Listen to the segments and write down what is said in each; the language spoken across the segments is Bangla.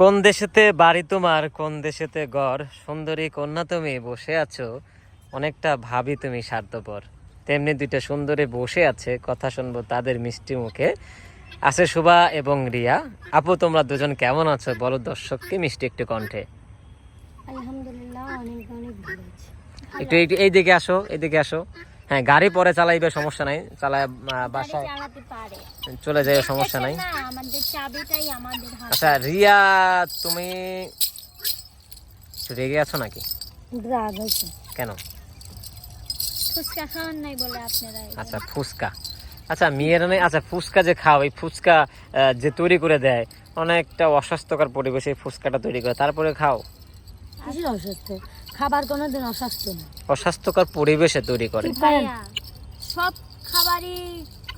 কোন দেশেতে বাড়ি তোমার কোন দেশেতে ঘর? সুন্দরী কন্যা তুমি বসে আছো। অনেকটা ভাবি তুমি স্বার্থপর। তেমনি দুইটা সুন্দরী বসে আছে কথা শুনব তাদের মিষ্টি মুখে। আছে শুভা এবং রিয়া। আপু তোমরা দুজন কেমন আছো? বলো দর্শককে মিষ্টি একটু কণ্ঠে। আলহামদুলিল্লাহ অনেক অনেক ভালো আছে। একটু একটু এইদিকে আসো এইদিকে আসো। হ্যাঁ গাড়ি পরে চালাইবে সমস্যা নাই। চালায় বাসায় চলে যায় সমস্যা নাই। না আমাদের চাবিটাই আমাদের হাতে। আচ্ছা রিয়া তুমি রেগে আছো নাকি? কেন? ফুচকা খাওয়ান নাই বলে আপনারা আচ্ছা ফুচকা। আচ্ছা মেয়েরা নেই আচ্ছা ফুচকা যে খাও এই ফুচকা যে তৈরি করে দেয় অনেকটা অস্বাস্থ্যকর পরিবেশে ফুচকাটা তৈরি করে তারপরে খাও। অসুস্থ খাবার কোনোদিন অস্বাস্থ্য না। অস্বাস্থ্যকর পরিবেশে তৈরি করে। সব খাবারই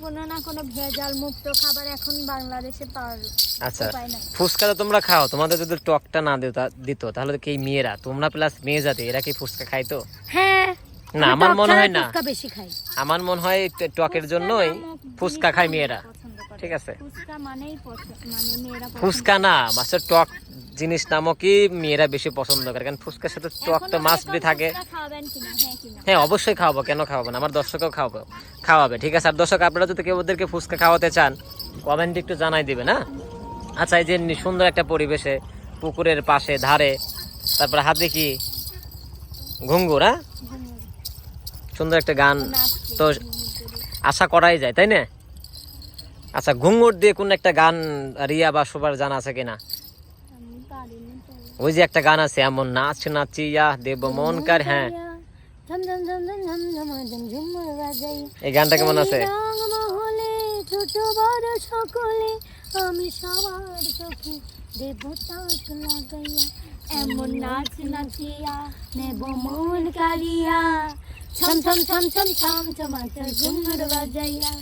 কোনো না কোনো ভেজাল মুক্ত খাবার এখন বাংলাদেশে পাওয়ার আচ্ছা ফুচকা তো তোমরা খাও তোমাদের যদি টকটা না দিত দিত তাহলে কি মেয়েরা তোমরা প্লাস মেয়ে জাতি এরা কি ফুচকা খাইতো হ্যাঁ না আমার মনে হয় না। বেশি খাই। আমার মনে হয় টকের জন্যই ফুচকা খায় মেয়েরা। ঠিক আছে। ফুচকা মানেই মানে মেয়েরা ফুচকা না মাছের টক জিনিস নামকই মেয়েরা বেশি পছন্দ করে কারণ ফুচকার সাথে টক তো মাস্ট বি থাকে। হ্যাঁ হ্যাঁ অবশ্যই খাওয়াবো কেন খাওয়াবো না? আমার দর্শকও খাওয়াবো খাওয়াবে ঠিক আছে? আর দর্শক আপনারা যদি কেউ ওদেরকে ফুচকা খাওয়াতে চান কমেন্ট একটু জানাই দিবে না আচ্ছা এই যে সুন্দর একটা পরিবেশে পুকুরের পাশে ধারে তারপরে হাতে কি? ঘুঙ্গুর হ্যাঁ? সুন্দর একটা গান তো আশা করাই যায় তাই না? আচ্ছা ঘুঙ্গুর দিয়ে কোন একটা গান রিয়া বা সবার জানা আছে কিনা। ওই যে একটা গান আছে, এমন নাচ, নাচিয়া দেব মন কার হ্যাঁ। এই গানটা কেমন আছে? ছোট বড় সকলে, আমি সবার চোখে দেব তাক লাগাইয়া, এমন নাচ, নাচিয়া নেব মন কালিয়া ছম ছম ছম ছম ছম ছমাচার ঝুমুর বাজাইয়া,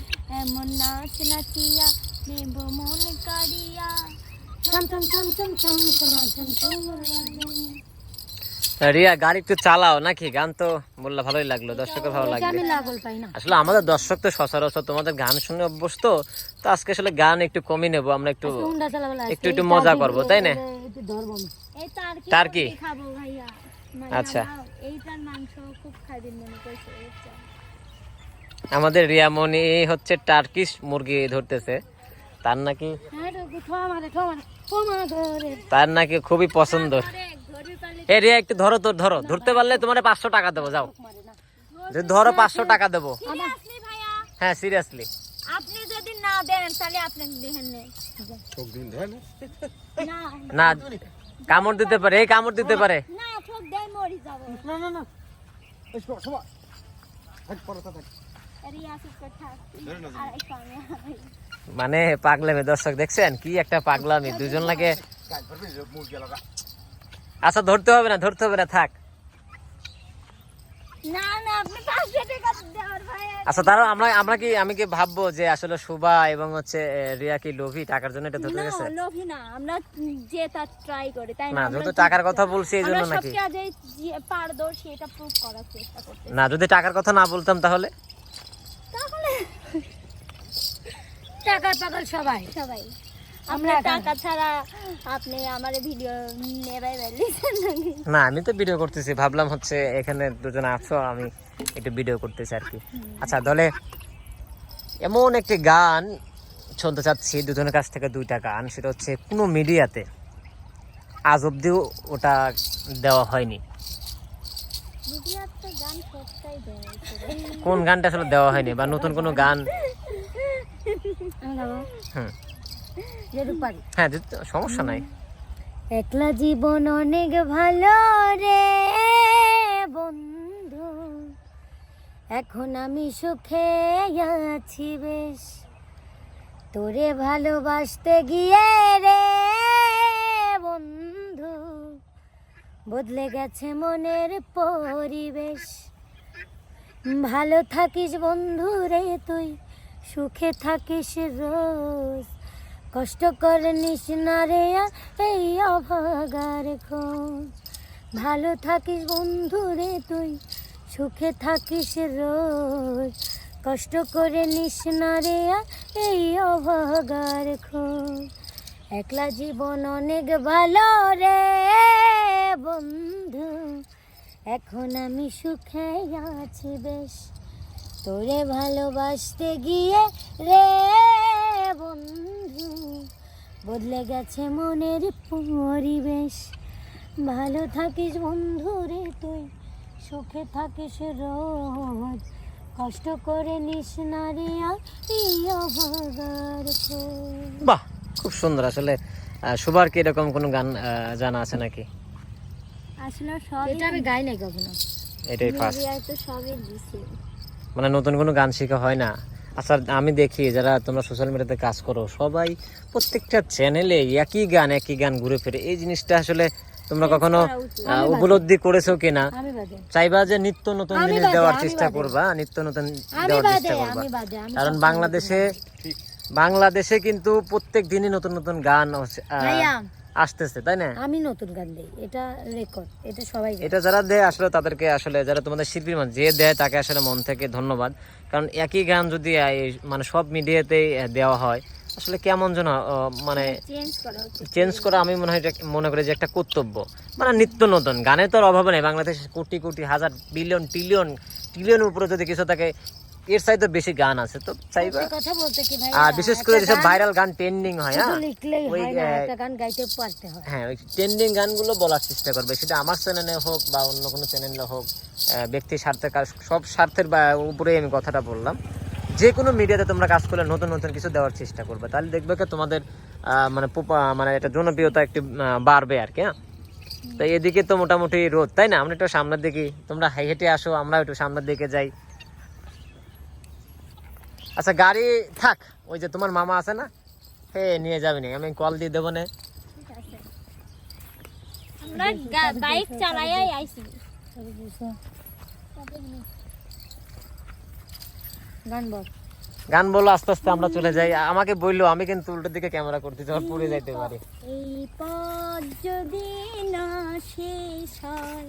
এমন নাচ, নাচিয়া নেব মন কালিয়া রিয়া গাড়ি একটু চালাও নাকি? গান তো বললে ভালোই লাগল দর্শকের ভালো লাগল পাই না। আসলে আমাদের দর্শক তো সচরাচর তোমাদের গান শুনে অভ্যস্ত তো আজকে আসলে গান একটু কমিয়ে নেব আমরা একটু একটু একটু মজা করব তাই না? তার কি আচ্ছা। মনে বুঝছ? আমাদের রিয়ামণি হচ্ছে টার্কিশ মুরগি ধরতেছে। তার নাকি হ্যাঁ তার নাকি খুবই পছন্দ। এ রিয়া একটু ধরো তো ধরো। ধরতে পারলে তোমার পাঁচশো টাকা দেবো যাও। যদি ধরো পাঁচশো টাকা দেবো। হ্যাঁ সিরিয়াসলি। আপনি যদি না দেন তাহলে আপনি না। না? না। কামড় দিতে পারে এই কামড় দিতে পারে। না ঠোক দেয় মরি যাব। না না না। মানে পাগলামি দর্শক দেখছেন? কি একটা পাগলামি দুজন লাগে। আচ্ছা ধরতে হবে না ধরতে হবে না থাক। আচ্ছা তারও আমরা আমরা কি আমি কি ভাববো যে আসলে শুভা এবং হচ্ছে রিয়া কি লোভী? টাকার জন্য এটা ধরতে না গেছে? লোভী না আমরা যে তা ট্রাই করি তাই না? যেহেতু টাকার কথা বলছি এই জন্য আমরা নাকি? কাজে যে পারদর্শী এটা প্রুভ করার চেষ্টা করতে না যদি টাকার কথা না বলতাম তাহলে? তাহলে টাকা পাগল সবাই। সবাই। আমরা টাকা ছাড়া আপনি আমার ভিডিও নেবাই না আমি তো ভিডিও করতেছি। ভাবলাম হচ্ছে এখানে দুজন আছো আমি একটু ভিডিও করতেছি আর কি। আচ্ছা দলে এমন একটি গান শুনতে চাচ্ছি দুজনের কাছ থেকে দুইটা গান। সেটা হচ্ছে কোনো মিডিয়াতে। আজ অব্দিও ওটা দেওয়া হয়নি। কোন গানটা আসলে দেওয়া হয়নি বা নতুন কোনো গান হুম হ্যাঁ সমস্যা নাই। একলা জীবন অনেক ভালো রে বন্ধু। এখন আমি সুখে আছি বেশ। তোরে ভালোবাসতে গিয়ে রে বন্ধু। বদলে গেছে মনের পরিবেশ। ভালো থাকিস বন্ধু রে তুই। সুখে থাকিস রোজ। কষ্ট করে নিস না রে এই অভাগার খোঁজ। ভালো থাকিস বন্ধু রে তুই, সুখে থাকিস রোজ। কষ্ট করে নিস না রে এই অভাগার খোঁজ। একলা জীবন অনেক ভালো রে বন্ধু। এখন আমি সুখে আছি বেশ। তোরে ভালোবাসতে গিয়ে রে বন্ধু বদলে গেছে মনের পরিবেশ। ভালো থাকিস বন্ধু রে তুই সুখে থাকিস রোজ। কষ্ট করে নিস না রে বাহ খুব সুন্দর। আসলে সুভার কি এরকম কোনো গান জানা আছে নাকি? আসলে সব এটা আমি গাই নাই কখনো। এটাই ফার্স্ট তো সবই দিছি। মানে নতুন কোনো গান শেখা হয় না। আচ্ছা আমি দেখি যারা তোমরা সোশ্যাল মিডিয়াতে কাজ করো সবাই প্রত্যেকটা চ্যানেলে একই গান একই গান ঘুরে ফিরে। এই জিনিসটা আসলে তোমরা কখনো উপলব্ধি করেছ কিনা? চাইবা যে নিত্য নতুন জিনিস দেওয়ার চেষ্টা করবা নিত্য নতুন দেওয়ার চেষ্টা করবা। কারণ বাংলাদেশে বাংলাদেশে কিন্তু প্রত্যেক দিনই নতুন নতুন গান আসতেছে তাই না? আমি নতুন গান দেই এটা রেকর্ড এটা সবাই এটা যারা দেয় আসলে তাদেরকে আসলে যারা তোমাদের শিল্পীর মান যে দেয় তাকে আসলে মন থেকে ধন্যবাদ। কারণ একই গান যদি মানে সব মিডিয়াতেই দেওয়া হয় আসলে কেমন যেন মানে চেঞ্জ করা উচিত চেঞ্জ করা আমি মনে হয় মনে করি যে একটা কর্তব্য। মানে নিত্য নতুন গানে তো আর অভাব নেই। বাংলাদেশে কোটি কোটি হাজার বিলিয়ন ট্রিলিয়ন ট্রিলিয়নের উপরে যদি কিছু থাকে এর চাইতে বেশি গান আছে তো চাইবা কথা বলতে কি ভাই আর বিশেষ করে যেসব ভাইরাল গান ট্রেন্ডিং হয় হ্যাঁ? লিখলেই ওই, হয় না একটা গান গাইতে পারতে হয়। হ্যাঁ ওই ট্রেন্ডিং গানগুলো বলার চেষ্টা করবে। সেটা আমার চ্যানেলে হোক বা অন্য কোনো চ্যানেলে হোক ব্যক্তি স্বার্থের কাজ সব স্বার্থের উপরেই আমি কথাটা বললাম। যে কোনো মিডিয়াতে তোমরা কাজ করলে নতুন নতুন কিছু দেওয়ার চেষ্টা করবে। তাহলে দেখবে কি তোমাদের আহ, মানে মানে এটা জনপ্রিয়তা একটু বাড়বে আর কি হ্যাঁ? তো এদিকে তো মোটামুটি রোদ তাই না? আমরা একটু সামনের দিকে তোমরা হাই হেঁটে আসো আমরা একটু সামনের দিকে যাই। আচ্ছা গাড়ি থাক। ওই যে তোমার মামা আছে না? হে নিয়ে যাবে না। আমি কল দিয়ে দেবো না। বাইক চালাই আইছি। গান বল। গান বলো আস্তে আস্তে আমরা চলে যাই। আমাকে বলল আমি কিন্তু উল্টো দিকে ক্যামেরা করতে যাওয়ার পড়ে যাইতে পারি। এই পথ যদি না শেষ হয়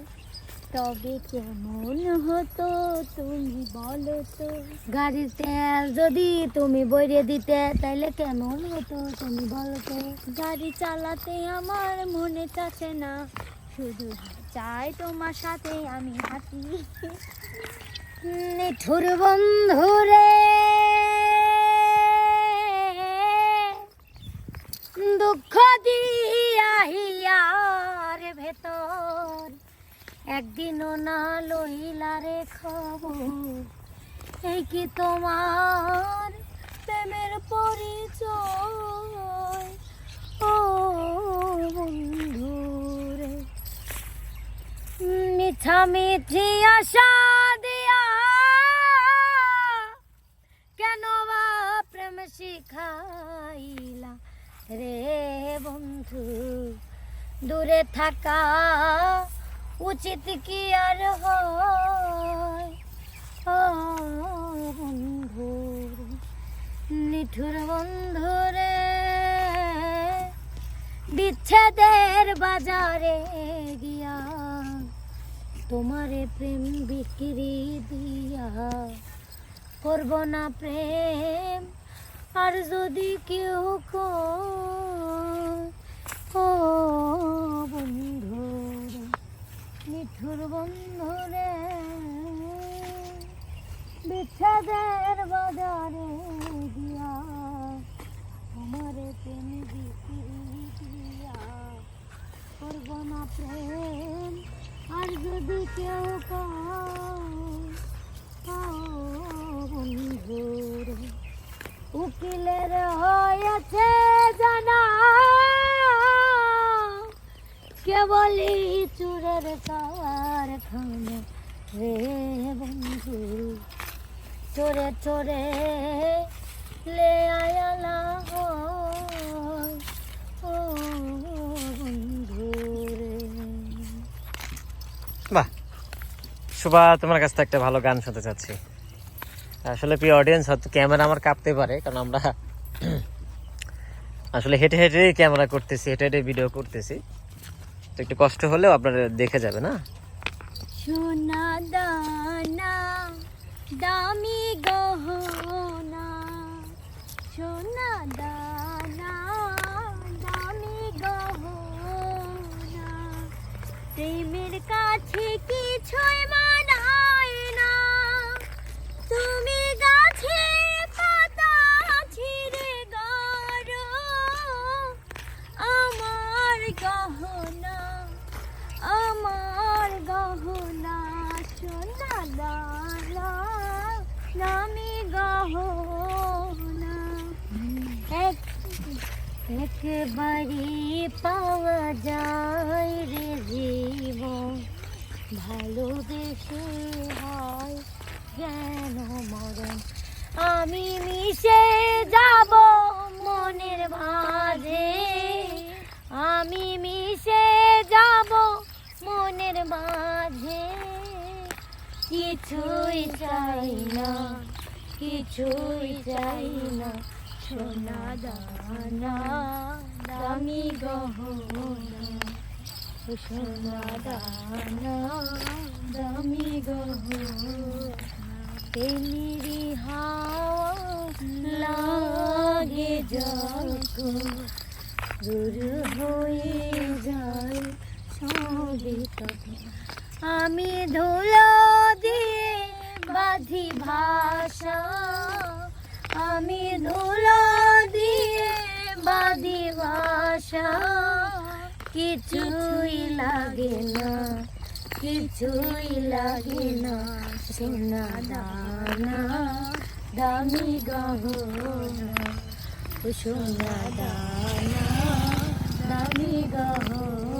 তবে কেমন হতো, তুমি বলো তো। গাড়ির তেল যদি তুমি বইরে দিতে তাহলে কেমন হতো, তুমি বলো তো। গাড়ি চালাতে আমার মনে চাচ্ছে না, শুধু চাই তোমার সাথে আমি হাঁটি। নিঠুর বন্ধুরে দুঃখ দিয়া একদিনও না লইলা রে খবর। এই কি তোমার প্রেমের পরিচয়? ও বন্ধুরে মিঠা মিঠি আশা দিয়া কেন বা প্রেম শিখাইলা রে বন্ধু? দূরে থাকা উচিত কি আর হয়? বন্ধু নিঠুর বন্ধু রে বিচ্ছেদের বাজারে গিয়া তোমারে প্রেম বিক্রি দিয়া করব না প্রেম। আর যদি কেউ কয়, ও বন্ধু নিঠুর বন্ধু রে বাজারে গিয়া তোমারে প্রেম দিয়া করব না প্রেম। আর যদি কেউ বন্ধুর, উকিলের হয়েছে জানা কেবলই চুরের কারখানে রে বন্ধু। চোরে চোরে লে আয়ালা ও তোমার কাছ থেকে একটা ভালো গান শুনতে চাচ্ছি। আসলে প্রিয় অডিয়েন্স হয়তো ক্যামেরা আমার কাঁপতে পারে, কারণ আমরা আসলে হেঁটে হেঁটে ক্যামেরা করতেছি, হেঁটে হেঁটে ভিডিও করতেছি। তো একটু কষ্ট হলেও আপনারা দেখে যাবে না? সোনা দানা দামি গহনা। একবারে পাওয়া যায় রে জীবন। ভালোবেসে হয় জ্ঞান মরণ। আমি মিশে যাব মনের মাঝে। আমি মিশে যাব মনের মাঝে। কিছুই চাই না, কিছুই চাই না। সোনা দানা, দামি গহনা। সোনা দানা, দামি গহনা। হাওয়া লাগে যখন দূর হয়ে যায় সবে আমি ধুলো দিয়ে ভাষা, আমি ধুলো ভাষা, কিছুই লাগে না, কিছুই লাগে না। সোনা দানা, দামি গহনা, সোনা দানা, দামি গহনা।